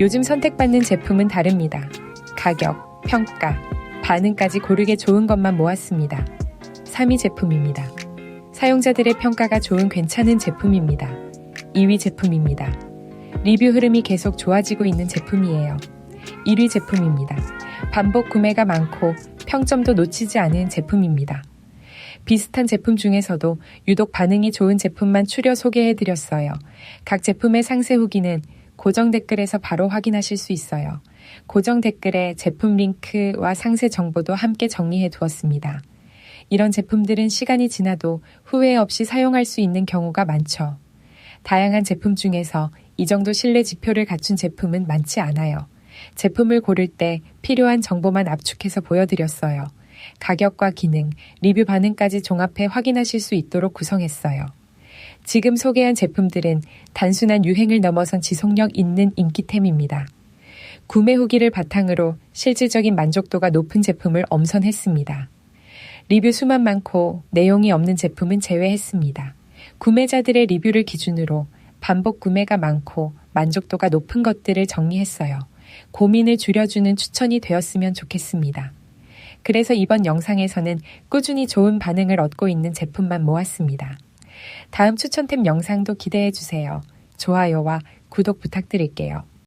요즘 선택받는 제품은 다릅니다. 가격, 평가, 반응까지 고르게 좋은 것만 모았습니다. 3위 제품입니다. 사용자들의 평가가 좋은 괜찮은 제품입니다. 2위 제품입니다. 리뷰 흐름이 계속 좋아지고 있는 제품이에요. 1위 제품입니다. 반복 구매가 많고 평점도 놓치지 않은 제품입니다. 비슷한 제품 중에서도 유독 반응이 좋은 제품만 추려 소개해드렸어요. 각 제품의 상세 후기는 고정 댓글에서 바로 확인하실 수 있어요. 고정 댓글에 제품 링크와 상세 정보도 함께 정리해 두었습니다. 이런 제품들은 시간이 지나도 후회 없이 사용할 수 있는 경우가 많죠. 다양한 제품 중에서 이 정도 신뢰 지표를 갖춘 제품은 많지 않아요. 제품을 고를 때 필요한 정보만 압축해서 보여드렸어요. 가격과 기능, 리뷰 반응까지 종합해 확인하실 수 있도록 구성했어요. 지금 소개한 제품들은 단순한 유행을 넘어선 지속력 있는 인기템입니다. 구매 후기를 바탕으로 실질적인 만족도가 높은 제품을 엄선했습니다. 리뷰 수만 많고 내용이 없는 제품은 제외했습니다. 구매자들의 리뷰를 기준으로 반복 구매가 많고 만족도가 높은 것들을 정리했어요. 고민을 줄여주는 추천이 되었으면 좋겠습니다. 그래서 이번 영상에서는 꾸준히 좋은 반응을 얻고 있는 제품만 모았습니다. 다음 추천템 영상도 기대해 주세요. 좋아요와 구독 부탁드릴게요.